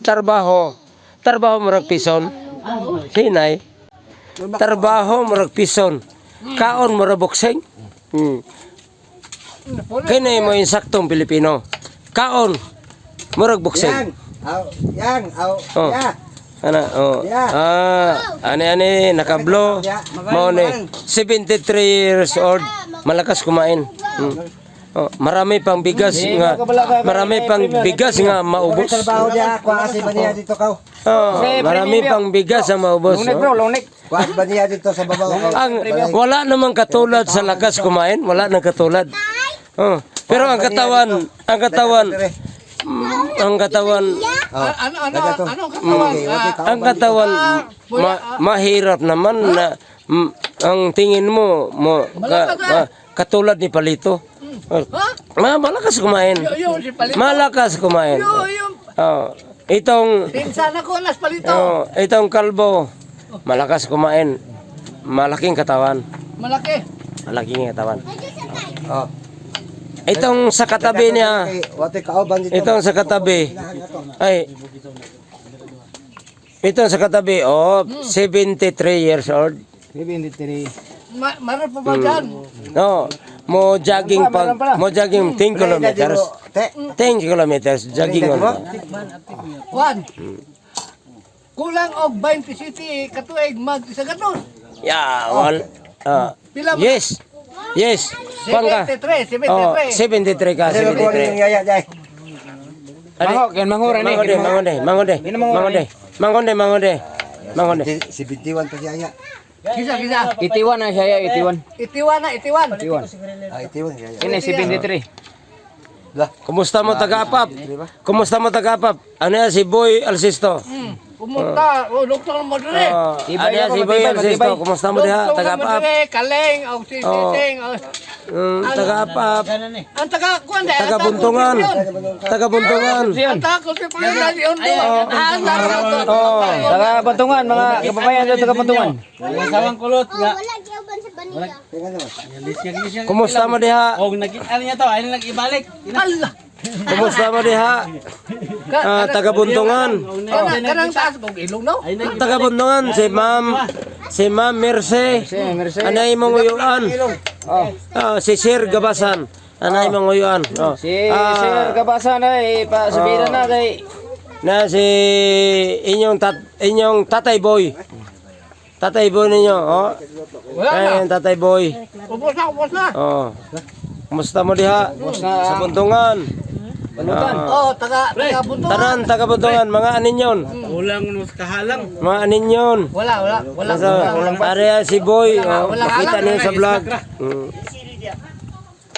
Trabaho. Trabaho murag pison. Hinay. Trabaho murag pison. Kaon murag bokseng. Hmm. Kini mo yung saktong Pilipino. Kaon murag Yang, bokseng. aw, yang, aw, Oh. ya. Ana, oh. Yeah. Ah, ani ani nakablo. Mao ni 73 years old. Malakas kumain. Hmm. Oh, marami pang bigas nga marami pang bigas nga maubos. Trabaho dia, kuha kasi ba niya dito kaw? Oh, marami pang bigas ang maubos. Lunik bro, oh. lunik. Kuha ba niya dito sa babaw? Ang wala namang katulad sa lakas kumain, wala nang katulad. Oh, pero ang katawan, ang katawan, mm, ang katawan, Oh, Ano, ano, daga to. ano katawan? Okay, okay, kaw ang katawan ma- mahirap naman na mm, ang tingin mo mo ka- ma- katulad ni Palito. Oh, ma malakas kumain. Yun, si Palito. Malakas kumain. Yun, yun. Oh, itong Pinsan ako, nas palito. oh, itong kalbo malakas kumain. Malaking katawan. Malaki. Malaking katawan. Oh. Itong sa katabi niya, itong sa katabi, ay, itong sa katabi, oh, 73 years old. Ma Meron pa ba dyan? No, mo jogging pag, mo jogging 10 kilometers. Te, 10 kilometers, jogging on. Juan. Kulang og 20 city katuig mag isa gatos. Yeah, ah, Pila mo? yes. Yes. Kuwan ka. 73, Oh, 73. 73 ka, kasi ko yung 73. yaya jay. Mango, kan mangura ni. Mangonde, mangonde, mangonde. Mangonde. Mangonde, mangonde. Mangonde. Si 51 pa si yaya. Kisa, kisa. Itiwan na siya ya, itiwan. Itiwan na, itiwan. Itiwan. Ah, 81 si yaya. Ini si 23. Lah, Kumusta mo taga-apap? Kumusta mo taga-apap? Ano yan si Boy Alsisto? Hmm. Pumunta, oh, doktor mo dire. Oh, ano yan si Boy Alsisto? Kumusta mo diha? Doktor mo Taga-apap? dire, kaleng, og sising, og Mm, taga-apap. ang taga kuan dai. Taga-buntungan. Ang taga konstitusyon do. Ah, taga Oh, Taga Bantungan, mga kababayan sa taga Bantungan. Sawang kulot nga. Kumusta mo diha? Og nag ano niya to, ay nang ibalik. Allah. Kumusta mo diha? Ah, taga-buntungan. Kanang kanang taas kog ilong no. Taga-buntungan si Ma'am si Ma'am Merce. Anay mong uyuan. Oh, si Sir Gabasan. Anay mong uyuan. Oh. Si Ah, Sir Kabasan ay pa sabihin na kay na si inyong tat inyong tatay boy. Tatay boy ninyo, oh. Wala na. Ayun, tatay boy. Ubos na, ubos na. Oh. Kumusta mo diha? Sa buntungan. Balutan. Oh, taga taga bunto. Tanan taga buntungan, mga aninyon. Ulang mas kahalang. Mga aninyon. Wala, wala, wala. Nasa area si boy, oh. wala alam, niyo wala sa vlog. Mm.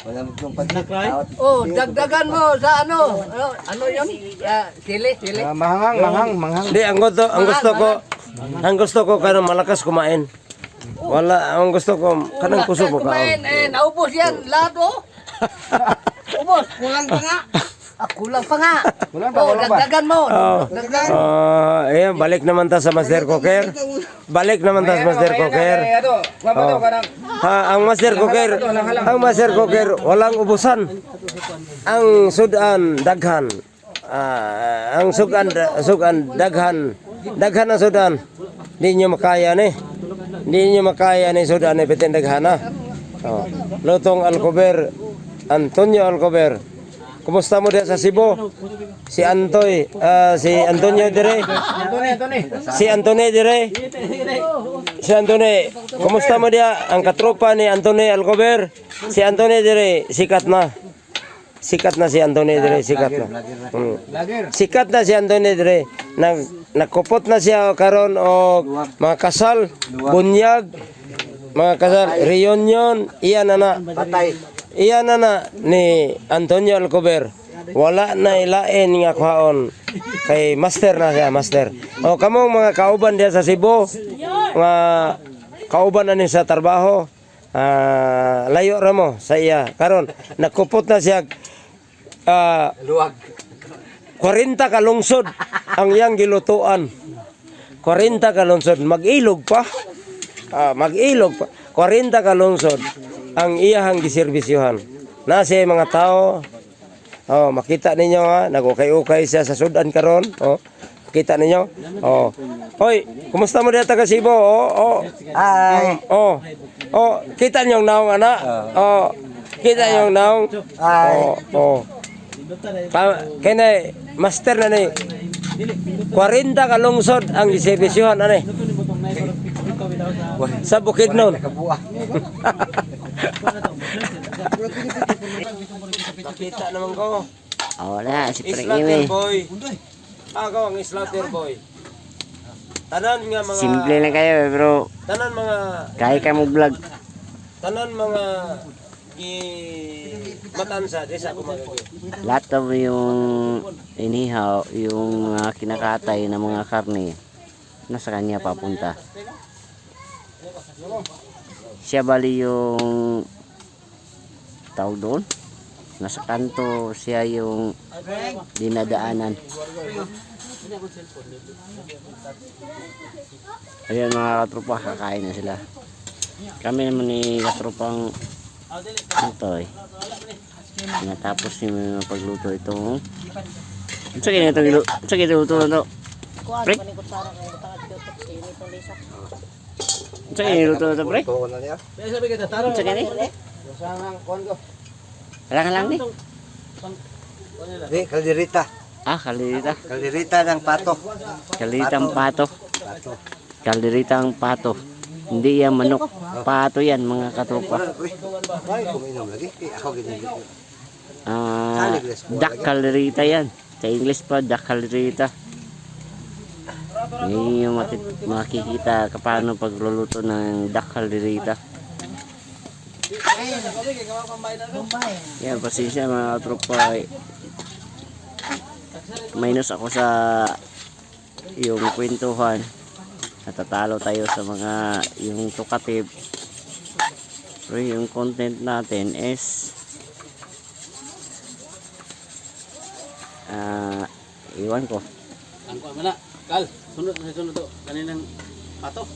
Wala mo yung pagkakay. Oh, dagdagan mo sa ano? Ano, ano 'yon? Ah, sili, sili. Ah, mahangang, manghang, manghang. Di, ang gusto, ang gusto ko, ang gusto ko kanang malakas kumain. Wala, ang gusto ko, kanang puso ko Kumain, kaon. eh, naubos yan, lahat oh. Ubos, kulang pa nga. Ah, kulang pa nga. Kulang pa, Oh, kulang pa. dagdagan mo. Oh. Dagdagan. Ah, ayan, balik naman ta sa Master Cooker. Balik naman ta sa Master to kanang Ha, ang Master Cooker, ang Master Cooker, walang ubusan. Ang sudan, daghan. Ah, ang sugan, sugan, daghan. Daghan ang sudan. Hindi nyo makaya ni. Hindi nyo makaya ni sudan ni pitin daghan na. Oh. Lutong Alcover, Antonio Alcover. Kumusta mo diya sa Cebu? Si Antoy, ah, si Antonio dire. Si Antone dire. Si Antone, kumusta mo dia? Ang katropa ni Antone Alcover. Si Antone dire, sikat na. Sikat na si Antone dire, sikat na. Mm. Sikat na si Antone dire. Nag nakupot na siya karon og mga kasal, bunyag, mga kasal, reunion, iyan na na. Patay. Iyan na na ni Antonio Alcover. Wala na ilain nga kuhaon. Kay master na siya, master. O kamong mga kauban diya sa Cebu, nga kauban na ni sa trabaho, ah, layo ra mo sa iya. Karon nakupot na siya ah, Luwag. 40 ka lungsod ang iyang gilutuan. 40 ka lungsod, mag-ilog pa. Ah, mag-ilog pa. 40 ka lungsod ang iyahang giserbisyuhan. Na siya mga tao, oh, makita ninyo ha, nagukay-ukay siya sa sudan karon. Oh, makita ninyo. Oh. Hoy, kumusta mo dito ka Cebu? Oh, oh. Ay. Oh. Oh, kita niyo ang naong ana. Oh. Kita niyo ang naong. Ay. Oh, oh. Pa, kene master na ni 40 ka lungsod ang giserbisyuhan ani sa Bukidnon. Kabuah. Nakita naman ko. Ah, wala, si Frank Iwi. boy. Ako ang slaughter boy. Tanan nga mga Simple lang kayo, eh, bro. tanan mga Kaya ka mo vlog. tanan mga gi matansa di sa kumagagi. Lahat of yung inihaw, yung mga kinakatay na mga karne, nasa kanya papunta. Siya bali yung tawag doon. Nasa kanto siya yung dinadaanan. Ayun mga katropa, kakain na sila. Kami naman ni katropang ito eh. Natapos yung mga pagluto itong sa kanya itong luto na to? Kuan Pre? Ko sa polisa. Ano sa kanya luto na to pre? Tuon na niya. Ano sa kanya? Wala ka lang ni? Di, kalderita. Ah, kalderita. Kalderita ng pato. Kalderitang pato. Kalderitang pato. Hindi yan manok. Pato yan mga uy. Ay, kuminom lagi. Eh, ako ginigit. Ah, duck kalderita yan. Sa English pa, duck kalderita. Ngayon yung makikita paano pagluluto ng duck kalderita. Yan, pasensya mga tropa. Minus ako sa yung kwentuhan. Natatalo tayo sa mga yung tukatib. Pero yung content natin is ah iwan ko. Ang mo na. Kal, sunod na sunod to. Kaninang pato.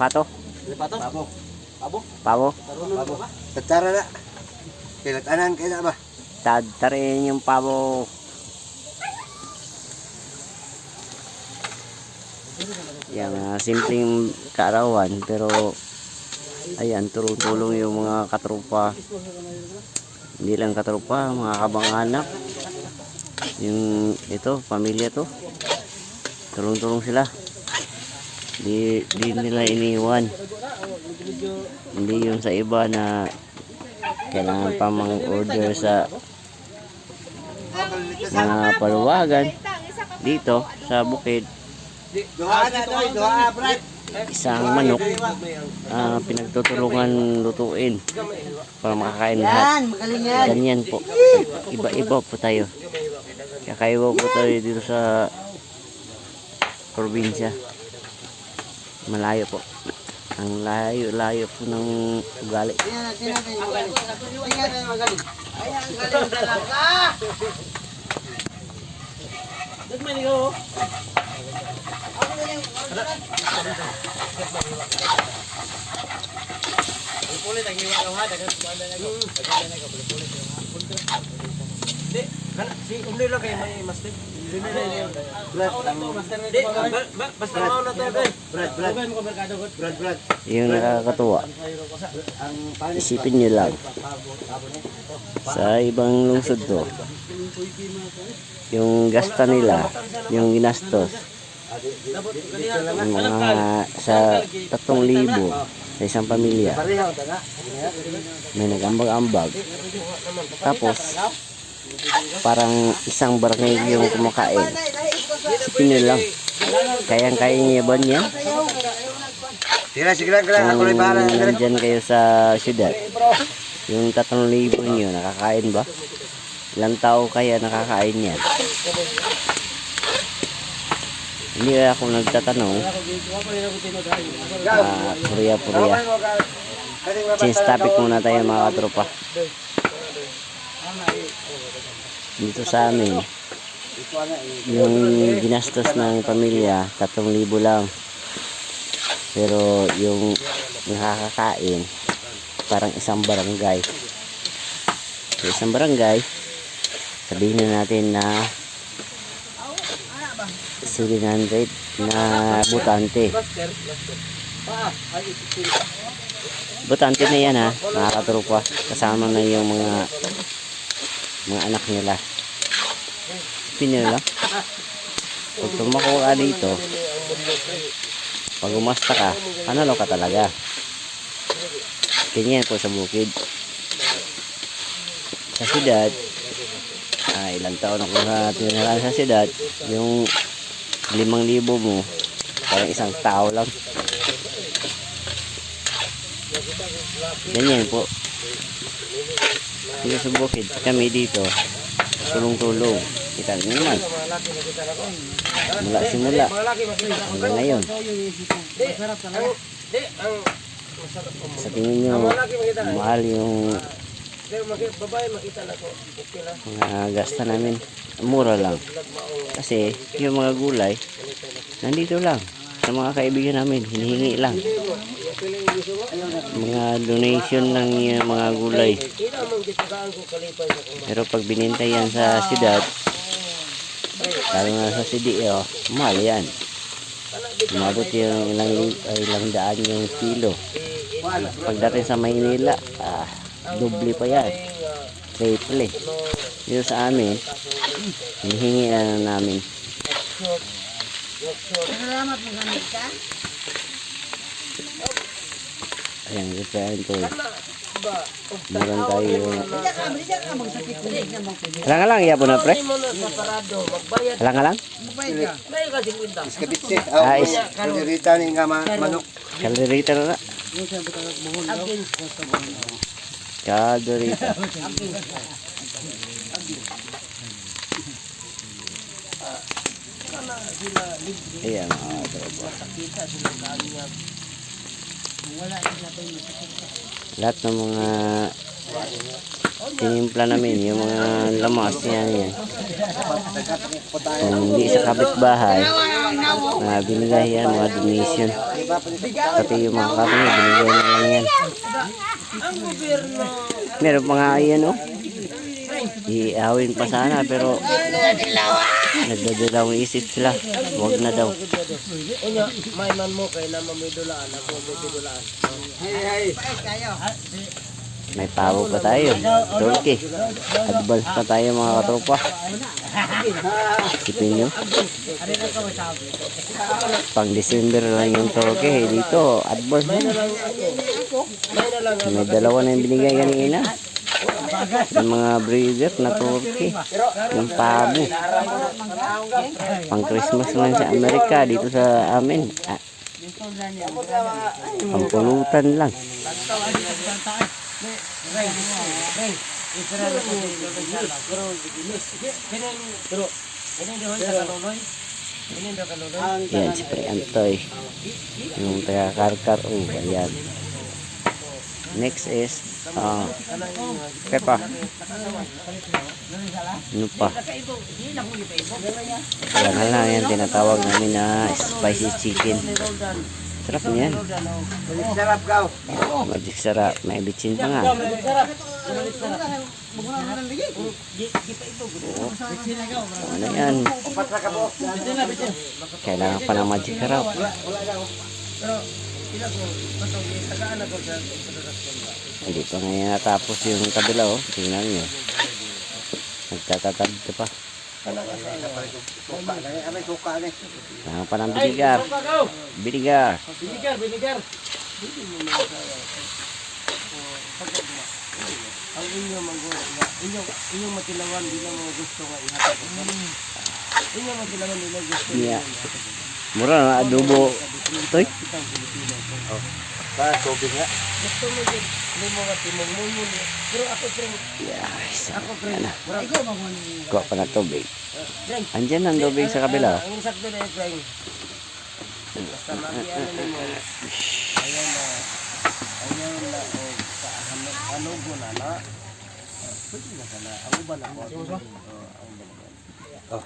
Pato, Di pato? Pabo. Pabo? pabo, Tarunong ka ba? Tatara na. Kilatanan kayo na ba? tadtarin yung pabo. Yan, ah, simpleng kaarawan pero ayan, tulong-tulong yung mga katropa. Hindi lang katropa, mga kabang-anak. Yung ito, pamilya to. Tulong-tulong sila. Di, di nila iniwan. Hindi yung sa iba na kailangan pa mang order sa mga paluwagan. Dito sa bukid. Isang manok ah, pinagtutulungan lutuin para makakain lahat. Ganyan po. Iba-iba po tayo. Kakaiba po tayo dito sa probinsya. Malayo po. Ang layo-layo po ng ugali. Kana si umli lang kay may master. Ba- ba- basta mao na to dai. Brad, Brad. Brad, Brad. yung nakakatuwa Ang isipin nyo lang sa ibang lungsod to yung gasta nila yung ginastos yung mga sa 3,000 sa isang pamilya may nag-ambag-ambag tapos parang isang barangay yung kumakain. Isipin nyo lang kayang-kaya niya ba niya kung nandyan kayo sa syudad. Yung 3,000 nyo nakakain ba? ilang tao kaya nakakain yan? hindi ako nagtatanong. Ah, purya-purya change topic muna tayo mga katropa dito sa amin. Yung ginastos ng pamilya 3,000 lang. Pero yung nakakakain parang isang barangay. Sa isang barangay sabihin na natin na 700 na butante butante na yan ha? Mga katrupa kasama na yung mga mga anak nila. Lang. Pag tumako ka dito. Pag umasta ka panalo ka talaga. Ganyan po sa bukid. Sa siyudad ah, ilang taon ako na tinirahan sa siyudad yung limang libo mo parang isang tao lang. Ganyan po dito sa bukid kami dito tulong-tulong. Kita naman. Mula simula. Hanggang ngayon. Sa tingin nyo mahal yung mga gasta namin. Mura lang. Kasi yung mga gulay nandito lang sa mga kaibigan namin hinihingi lang. Mga donation ng uh, mga gulay. Pero pag binenta yan sa siyudad lalo na sa CDO mahal yan. Umabot yung ilang, ay, ilang daan yung kilo. Pagdating sa Maynila ah, doble pa yan. Triple. Dito sa amin hinihingi na namin ayan gusto yan to meron tayo. halang lang iya po na pre. Halang lang? Iskabitse. Ah, Ah, is- Kalirita ni nga ma- manok. kalderita na na kalderita ayan mga tropa lahat ng mga tinimpla namin yung mga lamas yan yan kung hindi sa kapitbahay na binigay yan mga donation pati yung mga kapatid binigay na lang yan. Meron mga yan oh. Iawin pa sana pero nagdadalawang isip sila. Wag na daw. May man mo kay na mamidulaan ako mamidulaan. may pawo pa tayo. Turkey. Advance pa tayo mga katropa. Isipin nyo. Pang December lang yung turkey. Dito advance. Na may dalawa na yung binigay kanina mga breeder na turkey yung pabo pang Christmas man sa Amerika dito sa amin. Ah, pang pulutan lang. Yan si Pre Antoy. Yung taga Karkar oh ayan next is ah Pepa. Ano pa? Yan na lang yan tinatawag namin na spicy chicken. Sarap niyan Sarap ka. magic sarap. May bitchin pa nga. Oo. ano yan? Kailangan pa ng magic sarap hindi pa ngayon natapos yung kabila oh tingnan nyo nagtatatab ka pa Amay suka ni. kailangan pa ng binigar binigar Binigar, binigar. Ang inyo manggo, inyong inyong matilawan di na mo gusto nga ihatag. Inyong matilawan di na gusto. niya mura na adobo toy Ba, tubig nga. Gusto mo din ni mo nga timong mumo ni. Pero ako pre, yes ako pre. Mura ko ni. kuha pa na tubig andyan ang tubig sa kabila oh. Ang sakto na pre. Basta magiano ni mo. Ayan na. Ayan na o sa hanugo na na. pwede na sana. Ang uban ako. Oh, ang uban ako. Ah,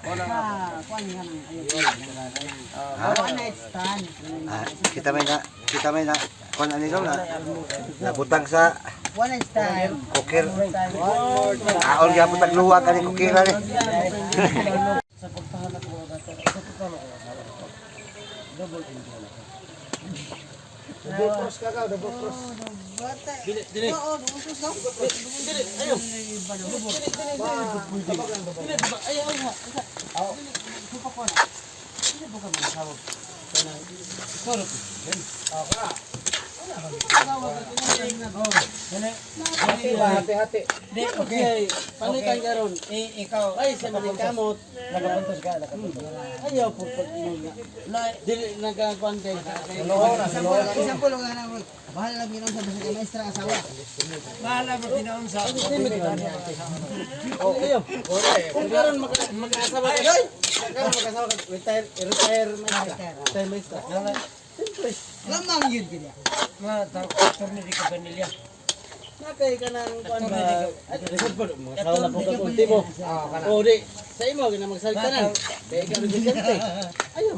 kita may na, kita may na, kung ano nila na, nabutang sa One stand. kukir. Aon nga butang luwa ka ni kukira ni. Sa pagpahanap mo sa. Double cross ka ka, double cross. Dili, dili. Oo, usos daw. Dili, ayaw. Dili, diba? Ayaw, ayaw. Hati-hati. Okay. Panikan ka ron. Eh, ikaw, Ay, sa mga kamot. nakapuntos ka. Ayaw po Dili, nagkakuan kay. Isang pulo nga na. Bahal lang yun ang sabi sa maestra asawa. Bahala mo, tinaon sa ako. Ayaw. Kung karon mag-asawa ka. Ay! Karon mag-asawa ka. Retire, retire maestra. Retire maestra. Lamang yun kanya. Mga attorney di kapamilya. Nakay ka ng kuan ba? Mga asawa na po ka ultimo. O di, sa imo, gina magsalita na. Kaya ikaw rin Ayaw.